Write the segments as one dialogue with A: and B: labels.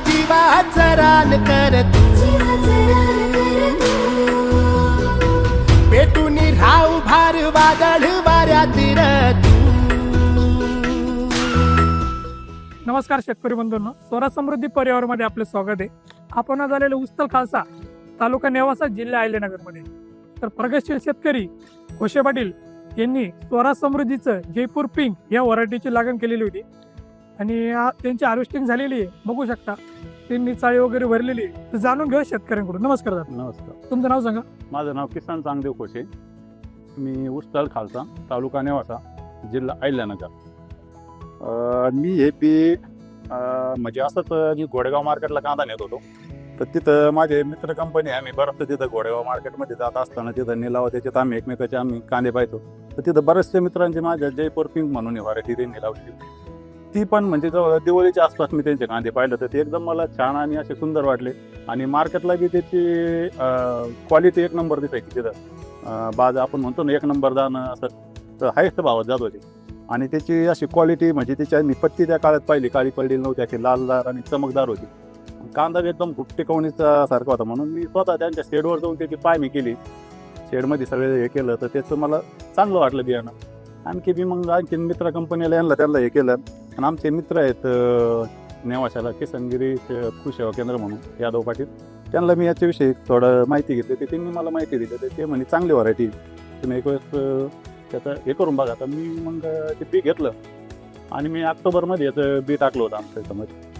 A: जीवाचं रान कर तू पेटून राहू भार वादळ वाऱ्यातील तू
B: नमस्कार शेतकरी बंधूंनो. स्वराज समृद्धी परिवारमध्ये आपले स्वागत आहे. आपण आज उस्तल खालसा तालुका नेवासा जिल्हा अहिल्यानगरमध्ये. तर प्रगतशील शेतकरी खोशे पाटील यांनी स्वराज समृद्धीचं जयपूर पिंक या व्हरायटीची लागण केलेली होती. आणि आ- त्यांची हार्वेस्टिंग झालेली आहे. बघू शकता. त्यांनी चाळी वगैरे भरलेली आहे. तर जाणून घेऊ शेतकऱ्यांकडून. नमस्कार दादा.
C: नमस्कार.
B: तुमचं नाव सांगा.
C: माझं नाव किसन चांगदेव खोशे मी उस्ताल खालसा तालुका नेवासा जिल्हा अहिल्यानगर. अं, मी हे पीक अं, म्हणजे असंच मी घोडेगाव मार्केटला कांदा नेत होतो. तर तिथं माझे मित्र कंपनी आहे. आम्ही बरंचसं तिथं घोडेगाव मार्केटमध्ये जात असताना तिथं निलाव त्याच्यात आम्ही एकमेकाचे आम्ही कांदे पाहतो. तर तिथं बरेचसे मित्रांचे माझ्या जयपूर पिंक म्हणून व्हरायटी त्यांनी लावली ती पण म्हणजे जवळ दिवाळीच्या आसपास मी त्यांचे कांदे पाहिलं तर ते एकदम मला छान आणि असे सुंदर वाटले. आणि मार्केटला बी त्याची क्वालिटी एक नंबर दिसायची तिथं. बाज आपण म्हणतो ना एक नंबर दाणं असं तर हायस्ट भावात जात होते. आणि त्याची अशी क्वालिटी म्हणजे त्याची आम्ही पत्ती त्या काळात पाहिली. काळी पडलेली नव्हती अशी लालदार आणि चमकदार होती. कांदा एकदम खूप टिकवणीचा सारखा होता. म्हणून मी स्वतः त्यांच्या शेडवर जाऊन त्याची पाहणी केली. शेडमध्ये सगळे हे केलं तर त्याचं मला चांगलं वाटलं बियाणं. आणखी मी मग आणखी मित्र कंपनीला यांना त्यांना हे केलं. आणि आमचे मित्र आहेत नेवाशाला किसनगिरी कृषी सेवा केंद्र म्हणून यादव पाटील. त्यांना मी याच्याविषयी थोडं माहिती घेतली ते त्यांनी मला माहिती दिली तर ते म्हणे चांगली व्हरायटी तुम्ही एक वेळेस त्याचं हे करून बघा. तर मी मग ते बी घेतलं. आणि मी ऑक्टोबरमध्ये याचं बी टाकलं होतं आमच्या याच्यामध्ये.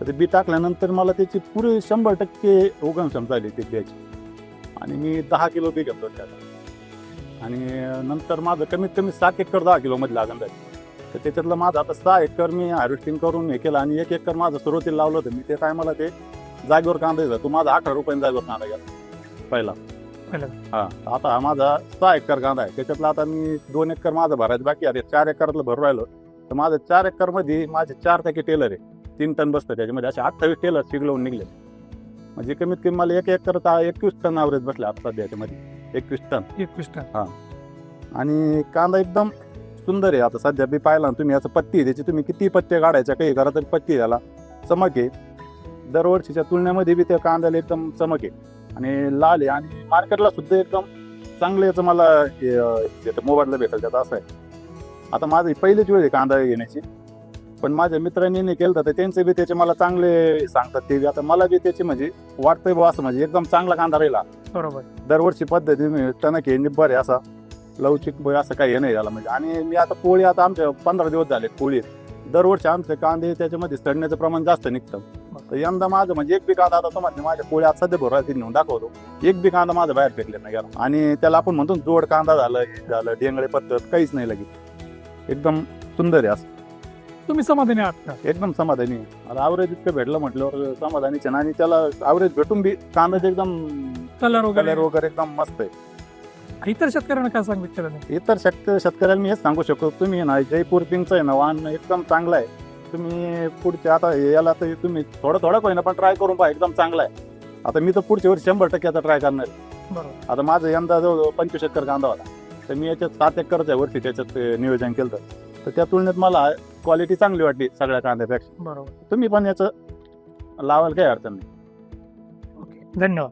C: तर ते बी टाकल्यानंतर मला त्याची पुरे शंभर टक्के उगम क्षमता आली ते बियाची आणि मी दहा किलो बी घेतलं त्याला. आणि नंतर माझं कमीत कमी सात एकर दहा किलोमध्ये लागण झाली. तर त्याच्यातलं माझं आता सहा एकर मी हार्वेस्टिंग करून हे केलं आणि एक एकर माझं सुरुवातीला लावलं होतं. मी ते टायमाला ते जागेवर कांदा यायचा तो माझा अठरा रुपयाने जागेवर कांदा गेला. पहिला.
B: पहिला.
C: हा. आता हा माझा सहा एकर कांदा आहे. त्याच्यातला आता मी दोन एकर माझं भरायचं बाकी आहे. चार एकरातलं भरून राहिलो. तर माझं चार एकरमध्ये माझे चार टक्के टेलर आहे. तीन टन बसतं त्याच्यामध्ये. असे अठ्ठावीस टेलर शिगलवून निघले. म्हणजे कमीत कमी मला एक एकर एकवीस टन ॲव्हरेज बसले आता सध्या याच्यामध्ये. एकवीस टन.
B: एकवीस टन.
C: आणि कांदा एकदम सुंदर आहे. आता सध्या बी पाहिला ना तुम्ही याचं पत्ती आहे त्याची तुम्ही किती पत्ते काढायच्या काही करा तरी पत्ती याला चमक आहे. दरवर्षीच्या तुलनेमध्ये बी त्या कांद्याला एकदम चमक आहे. आणि लाल आहे. आणि मार्केटला सुद्धा एकदम चांगलं याचं मला मोबाईलला भेटेल त्यात असं आहे. आता माझी पहिलीच वेळ आहे कांदा घेण्याची. पण माझ्या मित्रांनी नाही केलं तर त्यांचे बी त्याचे मला चांगले सांगतात ते बी. आता मला बी त्याची म्हणजे वाटतंय बुवा असं म्हणजे एकदम चांगला कांदा राहिला.
B: बरोबर.
C: दरवर्षी पद्धतीने टणक आहे निब्बर आहे असा. लवचिक बोय असं काही हे नाही झालं म्हणजे. आणि मी आता पोळी आता आमच्या पंधरा दिवस झाले पोळी. दरवर्षी आमचे कांदे त्याच्यामध्ये सडण्याचं प्रमाण जास्त निघतं. तर यंदा माझं म्हणजे एक बी कांदा आता तुम्हाला माझ्या पोळी आता सध्या भरवायला नेऊन दाखवतो. एक बी कांदा माझा बाहेर फेकले नाही गेला आणि त्याला आपण म्हणतो जोड कांदा झालं हे झालं डेंगळे पद्धत काहीच नाही लगेच. एकदम सुंदर आहे असं.
B: तुम्ही समाधानी आहात का?
C: एकदम समाधानी आहे. आता आवरेज इतकं भेटलं म्हटल्यावर समाधानीच. आणि त्याला आवरेज भेटून बी कांद्याचे एकदम
B: कलर
C: कलर
B: वगैरे
C: वगैरे एकदम मस्त आहे.
B: इतर शेतकऱ्यांना काय सांगू तुम्ही?
C: इतर शेत शेतकऱ्यांना मी हेच सांगू शकतो. तुम्ही ना जयपूर पिंकचं आहे ना वाहन एकदम चांगलं आहे. तुम्ही पुढचे आता याला तर तुम्ही थोडं थोडं होईना पण ट्राय करून पहा एकदम चांगलं आहे. आता मी तर पुढच्या वर्षी शंभर टक्के आता ट्राय करणार आहे.
B: बरोबर.
C: आता माझं यंदा जवळजवळ पंचवीस एकर कांदा होता. तर मी याच्यात सात एकरच्या वरती त्याच्यात नियोजन केलं तर त्या तुलनेत मला क्वालिटी चांगली वाटली सगळ्या कांद्यापेक्षा.
B: बरोबर.
C: तुम्ही पण याचं लावायला काही अडचण नाही.
B: ओके धन्यवाद.